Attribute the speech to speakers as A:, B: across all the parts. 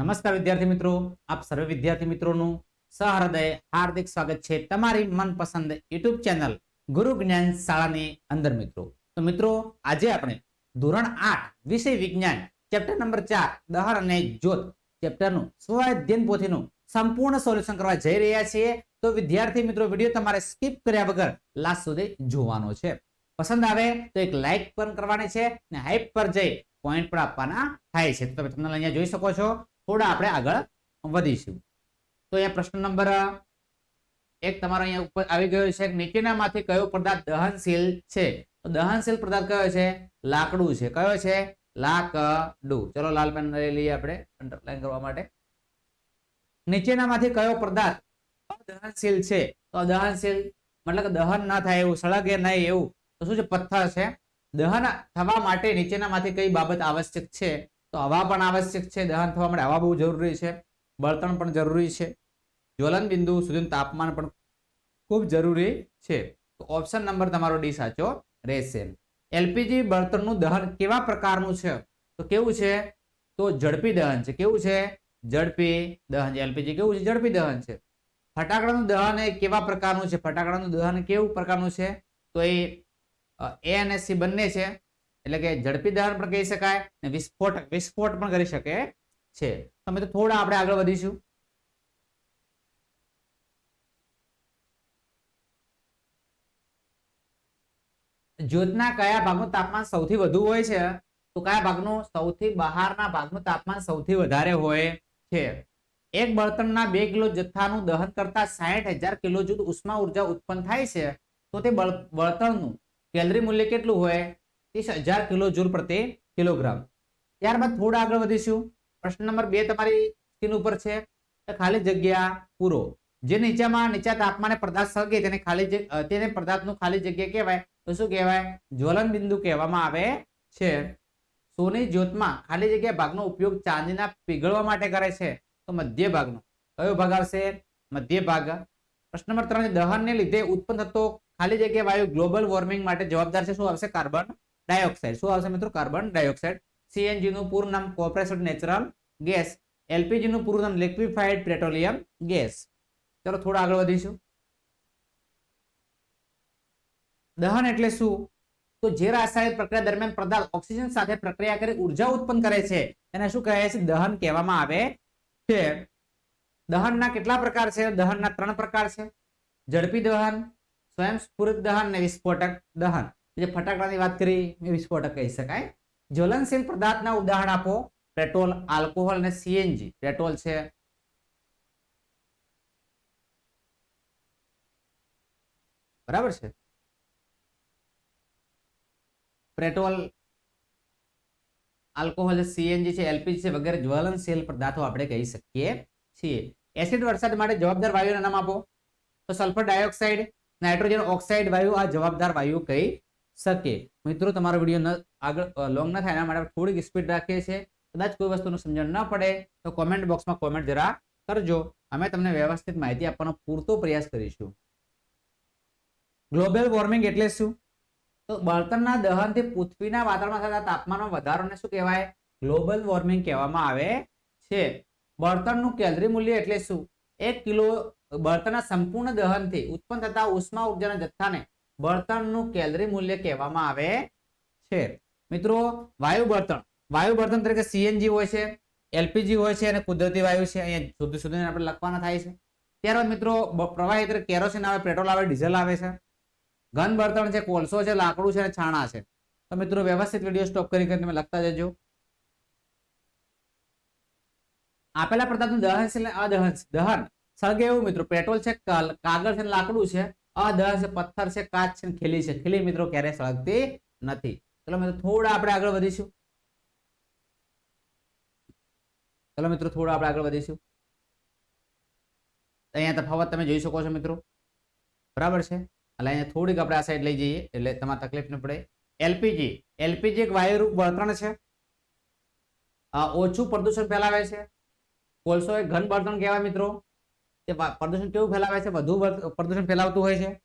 A: નમસ્કાર વિદ્યાર્થી મિત્રો, આપ સર્વે વિદ્યાર્થી મિત્રોનું સહૃદય હાર્દિક સ્વાગત છે તમારી મનપસંદ યુટ્યુબ ચેનલ ગુરુ જ્ઞાન શાળાની અંદર મિત્રો. તો મિત્રો, આજે આપણે ધોરણ આઠ, વિષય વિજ્ઞાન, ચેપ્ટર નંબર ચાર દહર અને જ્યોત ચેપ્ટરનું સ્વાધ્યન પોથીનું સંપૂર્ણ સોલ્યુશન કરવા જઈ રહ્યા છીએ. તો વિદ્યાર્થી મિત્રો, વીડિયો તમારે સ્કીપ કર્યા વગર લાસ્ટ સુધી જોવાનો છે. પસંદ આવે તો એક લાઈક પણ કરવાની છે અને હાઈપ પર જઈ પોઈન્ટ પણ આપવાના થાય છે. તો તમે તમને અહીંયા જોઈ શકો છો. થોડા આપણે આગળ વધીશું. તો અહીંયા પ્રશ્ન નંબર એક તમારો અહીંયા ઉપર આવી ગયો છે. નીચેનામાંથી કયો પદાર્થ દહનશીલ છે? તો દહનશીલ પદાર્થ કયો છે? લાકડું છે. કયો છે? લાકડું. ચલો લાલ પેન લઈ લઈએ આપણે અંડરલાઈન કરવા માટે. નીચેનામાંથી કયો પદાર્થ દહનશીલ છે? તો દહનશીલ મતલબ કે દહન ના થાય એવું, સળગે નહીં એવું. તો શું છે? પથ્થર છે. દહન થવા માટે નીચેનામાંથી કઈ બાબત આવશ્યક છે? તો હવા પણ આવશ્યક છે, દહન થવા માટે હવા બહુ જરૂરી છે, બળતણ પણ જરૂરી છે, જ્વલન બિંદુ સુધીનું તાપમાન પણ ખૂબ જરૂરી છે. તો ઓપ્શન નંબર તમારો ડી સાચો રહેશે. એલપીજી બળતણનું દહન કેવા પ્રકારનું છે? તો કેવું છે? તો ઝડપી દહન છે. કેવું છે? ઝડપી દહન છે. એલપીજી કેવું છે? ઝડપી દહન છે. ફટાકડાનું દહન એ કેવા પ્રકારનું છે? ફટાકડાનું દહન કેવું પ્રકારનું છે? તો એ એ અને સી બંને છે. એટલે કે ઝડપી દહન પણ કહી શકાય અને વિસ્ફોટ વિસ્ફોટ પણ કરી શકે છે. તમે તો થોડા આપણે આગળ વધીશું. જ્યોતના કયા ભાગનું તાપમાન સૌથી વધુ હોય છે? તો કયા ભાગનું સૌથી બહારના ભાગનું તાપમાન સૌથી વધારે હોય છે? એક બળતણના બે કિલો જથ્થાનું દહન કરતા સાહીઠ હજાર કિલો જૂથ ઉષ્મા ઊર્જા ઉત્પન્ન થાય છે. તો તે બળ- બળતણનું કેલરી મૂલ્ય કેટલું હોય? ત્રીસ હજાર કિલો જૂલ પ્રતિ કિલોગ્રામ. ત્યારબાદ થોડા આગળ વધીશું. પ્રશ્ન નંબર બે તમારી સ્ક્રીન ઉપર છે. ખાલી જગ્યા પૂરો. જે નીચામાં નીચા તાપમાને પદાર્થ સળગે તેને ખાલી તેને પદાર્થનું ખાલી જગ્યા કહેવાય. તો શું કહેવાય? જ્વલન બિંદુ કહેવામાં આવે છે. સોની જ્યોતમાં ખાલી જગ્યા ભાગનો ઉપયોગ ચાંદીના પીગળવા માટે કરે છે. તો મધ્ય ભાગનો. કયો ભાગ આવશે? મધ્ય ભાગ. પ્રશ્ન નંબર ત્રણ દહનને લીધે ઉત્પન્ન થતો ખાલી જગ્યા વાયુ ગ્લોબલ વોર્મિંગ માટે જવાબદાર છે. શું આવશે? Carbon dioxide. શું આવશે મિત્રો? Carbon dioxide. સીએનજી નું પૂરું નામ કોર્પોરેશન નેચરલ ગેસ. એલપીજી નું પૂરું નામ લિક્વિફાઈડ પેટ્રોલિયમ ગેસ. ચલો થોડા આગળ વધીશું. દહન એટલે શું? તો જે રાસાયણિક પ્રક્રિયા દરમિયાન પદાર્થ ઓક્સિજન સાથે પ્રક્રિયા કરી ઊર્જા ઉત્પન્ન કરે છે એને શું કહે છે? દહન કહેવામાં આવે છે. દહનના કેટલા પ્રકાર છે? દહનના ત્રણ પ્રકાર છે. ઝડપી દહન, સ્વયંસ્ફુરિત દહન અને વિસ્ફોટક દહન. જે ફટાકડાની વાત કરી એ વિસ્ફોટક કહી શકાય. જ્વલનશીલ પદાર્થના ઉદાહરણ આપો. પેટ્રોલ, આલ્કોહોલ અને સીએનજી. પેટ્રોલ છે. બરાબર છે? પેટ્રોલ, આલ્કોહોલ સીએનજી છે, એલપીજી છે વગેરે જ્વલનશીલ પદાર્થો આપણે કહી શકીએ છીએ. એસિડ વરસાદ માટે જવાબદાર વાયુના નામ આપો. તો સલ્ફર ડાયોક્સાઇડ, નાઇટ્રોજન ઓક્સાઇડ વાયુ આ જવાબદાર વાયુ કહી શકે. મિત્રો, તમારો વીડિયો આગળ લોંગ ન થાય, એના માટે થોડીક સ્પીડ રાખીએ છીએ. કદાચ કોઈ વસ્તુનું સમજણ ન પડે, તો કોમેન્ટ બોક્સમાં કોમેન્ટ જરા કરજો. અમે તમને વ્યવસ્થિત માહિતી આપવાનો પૂરતો પ્રયાસ કરીશું. ગ્લોબલ વોર્મિંગ એટલે શું? તો બળતણના દહનથી પૃથ્વીના વાતાવરણમાં થતા તાપમાનમાં વધારોને શું કહેવાય? ગ્લોબલ વોર્મિંગ કહેવામાં આવે છે. બળતણનું કેલરી મૂલ્ય એટલે શું? એક કિલો, બળતણના સંપૂર્ણ દહનથી ઉત્પન્ન થતા ઉષ્મા ઉર્જાના જથ્થાને બળતણનું કેલરી મૂલ્ય કહેવામાં આવે છે. મિત્રો, વાયુ બળતણ. વાયુ બળતણ તરીકે સીએનજી હોય છે, એલપીજી હોય છે અને કુદરતી વાયુ છે. અહીંયા સુધી સુધી આપણે લખવાના થાય છે. ત્યારબાદ મિત્રો પ્રવાહી તરીકે કેરોસીન આવે, પેટ્રોલ આવે, ડીઝલ આવે છે. ઘન બળતણ છે, કોલસો છે, લાકડું છે અને છાણા છે. તો મિત્રો, વ્યવસ્થિત વીડિયો સ્ટોપ કરી તમે લખતા જજો. આપેલા પદાર્થનું દહન. દહન. સળગે એવું મિત્રો, પેટ્રોલ છે કાગળ છે લાકડું છે. અદહન છે પથ્થર છે, કાચ છે ખીલી છે. ખીલી મિત્રો ક્યારેય સળગતી નથી. ચલો મિત્રો, થોડા આપણે આગળ વધીશું. ચલો મિત્રો, થોડા આપણે આગળ વધીશું. અહીંયા તફાવત તમે જોઈ શકો છો મિત્રો. બરાબર છે? એટલે અહીંયા થોડીક આપણે આ સાઈડ લઈ જઈએ, એટલે તમારે તકલીફ ન પડે. એલપીજી એલપીજી એક વાયુરૂપ બળતણ છે. ઓછું પ્રદૂષણ ફેલાવે છે. કોલસો એક ઘન બળતણ કહેવાય મિત્રો. તે પ્રદૂષણ કેવું ફેલાવે છે? વધુ પ્રદૂષણ ફેલાવતું હોય છે?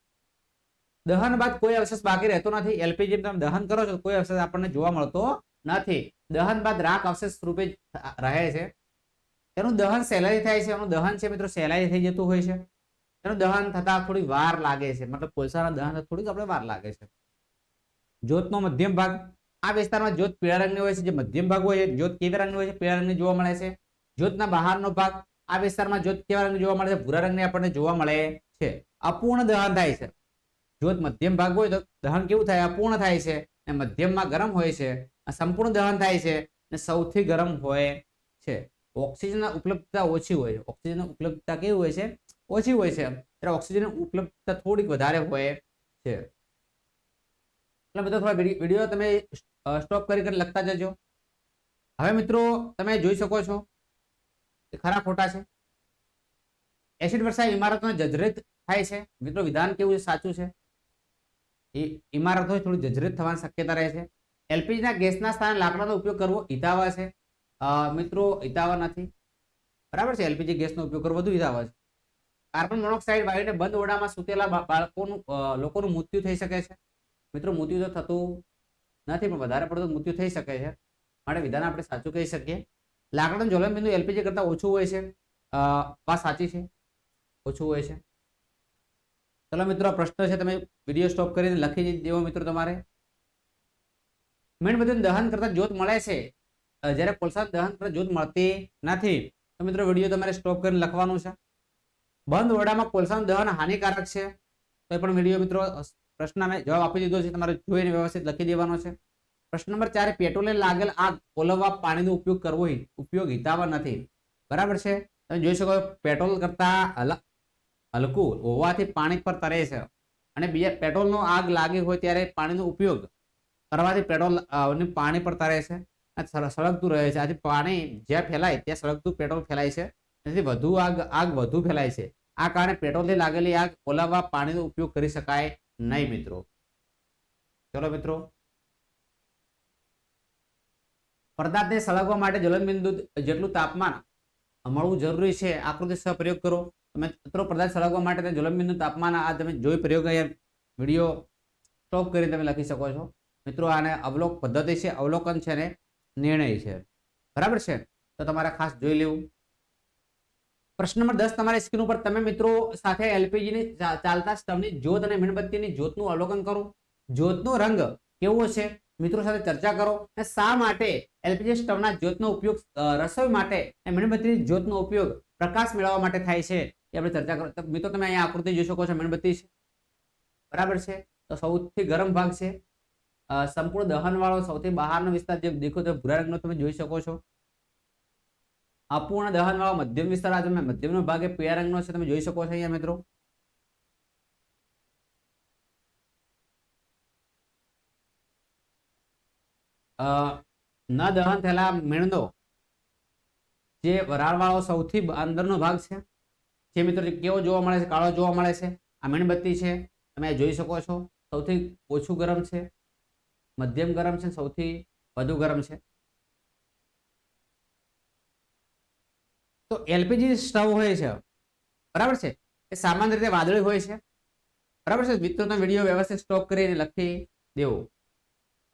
A: દહન બાદ કોઈ અવશેષ બાકી રહેતો નથી. એલપીજી તમે દહન કરો છો, કોઈ અવશેષ આપણને જોવા મળતો નથી. દહન બાદ રાખ અવશેષ રૂપે રહે છે. તેનું દહન સહેલાઈ થાય છે? એનું દહન છે મિત્રો, સહેલાઈ થઈ જતું હોય છે. એનું દહન થતા થોડી વાર લાગે છે. મતલબ કોલસાના દહન થોડીક આપણે વાર લાગે છે. જ્યોતનો મધ્યમ ભાગ. આ વિસ્તારમાં જ્યોત પીળા રંગની હોય છે, જે મધ્યમ ભાગ હોય છે. જ્યોત કેવા રંગની હોય છે? પીળા રંગની જોવા મળે છે. જ્યોતના બહારનો ભાગ. આ વિસ્તારમાં જ્યોત કેવા રંગ જોવા મળે છે? ભૂરા રંગની આપણને જોવા મળે છે. અપૂર્ણ દહન થાય છે. જ્યોત મધ્યમ ભાગ હોય તો દહન કેવું થાય? અપૂર્ણ થાય છે અને મધ્યમમાં ગરમ હોય છે. સંપૂર્ણ દહન થાય છે અને સૌથી ગરમ હોય છે. ઓક્સિજનની ઉપલબ્ધતા ઓછી હોય. છે ઓક્સિજનની ઉપલબ્ધતા કેવી હોય છે? ઓછી હોય છે. ત્યારે ઓક્સિજનની ઉપલબ્ધતા થોડીક વધારે હોય છે. એટલે મિત્રો થોડા વીડિયો તમે સ્ટોપ કરી લખતા જજો. હવે મિત્રો તમે જોઈ શકો છો કે ખરા ખોટા છે? એસિડ વર્ષા ઇમારતનો જજરિત થાય છે? મિત્રો, વિધાન કેવું છે? સાચું છે? એ ઇમારતો થોડી જજરિત થવાની શક્યતા રહે છે. એલપીજીના ગેસના સ્થાને લાકડાનો ઉપયોગ કરવો હિતાવહ છે. મિત્રો હિતાવહ નથી. બરાબર છે? એલપીજી ગેસનો ઉપયોગ કરવો વધુ હિતાવહ છે. કાર્બન મોનોક્સાઇડ વાયુને બંધ ઓરડામાં સૂતેલા બાળકોનું લોકોનું મૃત્યુ થઈ શકે છે. મિત્રો, મૃત્યુ તો થતું નથી, પણ વધારે પડતું મૃત્યુ થઈ શકે છે. માટે વિધાન આપણે સાચું કહી શકીએ. લાકડાનું જ્વલન બિંદુ એલપીજી કરતાં ઓછું હોય છે. વાત સાચી છે. ઓછું હોય છે. ચલો મિત્રો પ્રશ્ન છે, તમે વીડિયો સ્ટોપ કરીને લખી દેવો મિત્રો તમારે. મીણબત્તીનું દહન કરતા જ્યોત મળે છે. જ્યારે કોલસા દહન કરતા જ્યોત મળતી નથી, તો મિત્રો વીડિયો તમારે સ્ટોપ કરીને લખવાનું છે. બંધ ઓરડામાં કોલસાનું દહન હાનિકારક છે. તો પણ વીડિયો મિત્રો પ્રશ્ન મેં જવાબ આપી દીધો છે. તમારે જોઈને વ્યવસ્થિત લખી દેવાનો છે. પ્રશ્ન નંબર ચાર, પેટ્રોલે લાગેલ આગ ઓલવવા પાણીનો ઉપયોગ કરવો ઉપયોગ હિતાવહ નથી. બરાબર છે? તમે જોઈ શકો પેટ્રોલ કરતા હલકું હોવાથી પાણી પર તરે છે. અને બીજા, પેટ્રોલનો આગ લાગી હોય ત્યારે પાણીનો ઉપયોગ કરવાથી પેટ્રોલ પાણી પર તરે છે. સળગતું રહે છે. આથી પાણી જ્યાં ફેલાય, ત્યાં સળગતું પેટ્રોલ ફેલાય છે. તેથી વધુ આગ આગ વધુ ફેલાય છે. આ કારણે પેટ્રોલથી લાગેલી આગ ઓલાવવા પાણીનો ઉપયોગ કરી શકાય નહીં, મિત્રો. ચલો, મિત્રો. પદાર્થને સળગવા માટે જ્વલનબિંદુ જેટલું તાપમાન મળવું જરૂરી છે, આકૃતિ સહ પ્રયોગ કરો. તમે મિત્રો પદાર્થ સળગવા માટે જ્વલનબિંદુ તાપમાન આ તમે જોઈ પ્રયોગ વીડિયો સ્ટોપ કરીને તમે લખી શકો છો. મિત્રો, આને અવલોક પદ્ધતિ છે, અવલોકન છે ને નિર્ણય છે. બરાબર છે? તો તમારે ખાસ જોઈ લેવું. પ્રશ્ન નંબર દસ, તમારી સ્ક્રીન ઉપર તમે મિત્રો સાથે એલપીજીની ચાલતા સ્તંભની જ્યોત અને મીણબત્તીની જ્યોતનું અવલોકન કરો. જ્યોતનો રંગ કેવો છે? મિત્રો સાથે ચર્ચા કરો અને શા માટે એલપીજી સ્ટવના જ્યોતનો ઉપયોગ રસોઈ માટે અને મીણબત્તીની જ્યોતનો ઉપયોગ પ્રકાશ મેળવવા માટે થાય છે એ આપણે ચર્ચા કરો. મિત્રો તમે અહીંયા આકૃતિ જોઈ શકો છો, મીણબત્તી છે. બરાબર છે? તો સૌથી ગરમ ભાગ છે. સંપૂર્ણ દહન વાળો સૌથી બહારનો વિસ્તાર જે દેખો તો ભૂરા રંગનો તમે જોઈ શકો છો. અપૂર્ણ દહનવાળો મધ્યમ વિસ્તાર આ તમે મધ્યમનો ભાગ એ પીળા રંગનો છે, તમે જોઈ શકો છો અહીંયા મિત્રો. ન દહન થયેલા મીણનો જે વરાળવાળો સૌથી અંદરનો ભાગ છે. જે મિત્રો કેવો જોવા મળે છે, કાળો જોવા મળે છે, આ મીણબત્તી છે, તમે જોઈ શકો છો, સૌથી ઓછું ગરમ છે, મધ્યમ ગરમ છે, સૌથી વધુ ગરમ છે. તો એલપીજી સ્ટવ હોય છે, બરાબર છે, એ સામાન્ય રીતે વાદળી હોય છે. બરાબર છે મિત્રોનો વીડિયો વ્યવસ્થિત સ્ટોપ કરીને લખી દેવો.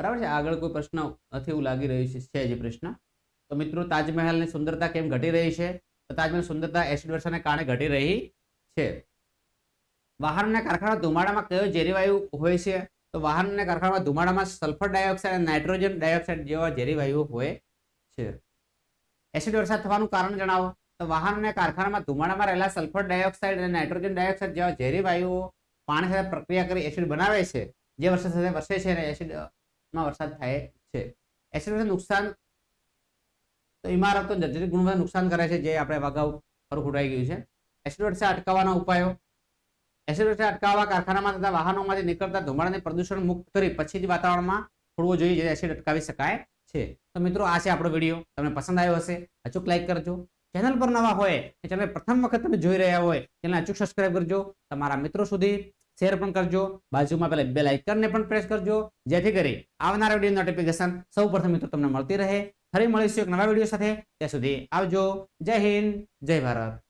A: બરાબર છે? આગળ કોઈ પ્રશ્ન નથી એવું લાગી રહ્યું છે જે પ્રશ્ન. તો મિત્રો, તાજમહેલની સુંદરતા કેમ ઘટી રહી છે? તો તાજમહેલ સુંદરતા એસિડ વર્ષાને કારણે ઘટી રહી છે. વાહનના કારખાના ધુમાડામાં કયો ઝેરી હોય છે? તો વાહનના કારખાનામાં ધુમાડામાં સલ્ફર ડાયોક્સાઇડ અને નાઇટ્રોજન ડાયોક્સાઇડ જેવા ઝેરી વાયુઓ હોય છે. એસિડ વરસાદ થવાનું કારણ જણાવો. તો વાહનના કારખાનામાં ધુમાડામાં રહેલા સલ્ફર ડાયોક્સાઇડ અને નાઇટ્રોજન ડાયોક્સાઇડ જેવા ઝેરી વાયુઓ પાણી સાથે પ્રક્રિયા કરી એસિડ બનાવે છે. જે વરસાદ સાથે વરસે છે અને એસિડ માં વરસાદ થાય છે. એસિડ નુકસાન તો ઇમારતો જર્જરિત ગુણવત્તા નુકસાન કરે છે જે આપણે અગાઉ ફરું ખોટાઈ ગયું છે. એસિડ અટકાવવાના ઉપાયો. એસિડ અટકાવવા કારખાનામાં તથા વાહનોમાંથી નીકળતા ધુમાડાને પ્રદૂષણ મુક્ત કરી પછી જ વાતાવરણમાં છોડવો જોઈએ જેથી એસિડ અટકાવી શકાય છે. તો મિત્રો, આ છે આપણો વીડિયો. તમને પસંદ આવ્યો હશે, અચૂક લાઈક કરજો. ચેનલ પર નવા હોય તમે પ્રથમ વખત તમે જોઈ રહ્યા હોય ચેનલ અચૂક સબસ્ક્રાઈબ કરજો. તમારા મિત્રો સુધી શેર પણ કરજો. બાજુમાં પેલા બે લાઇકનને પણ પ્રેસ કરજો. જેથી કરી આવનારા વીડિયો નોટિફિકેશન સૌ પ્રથમ મિત્રો તમને મળતી રહે. ફરી મળીશું એક નવા વીડિયો સાથે. ત્યાં સુધી આવજો. જય હિન્દ. જય ભારત.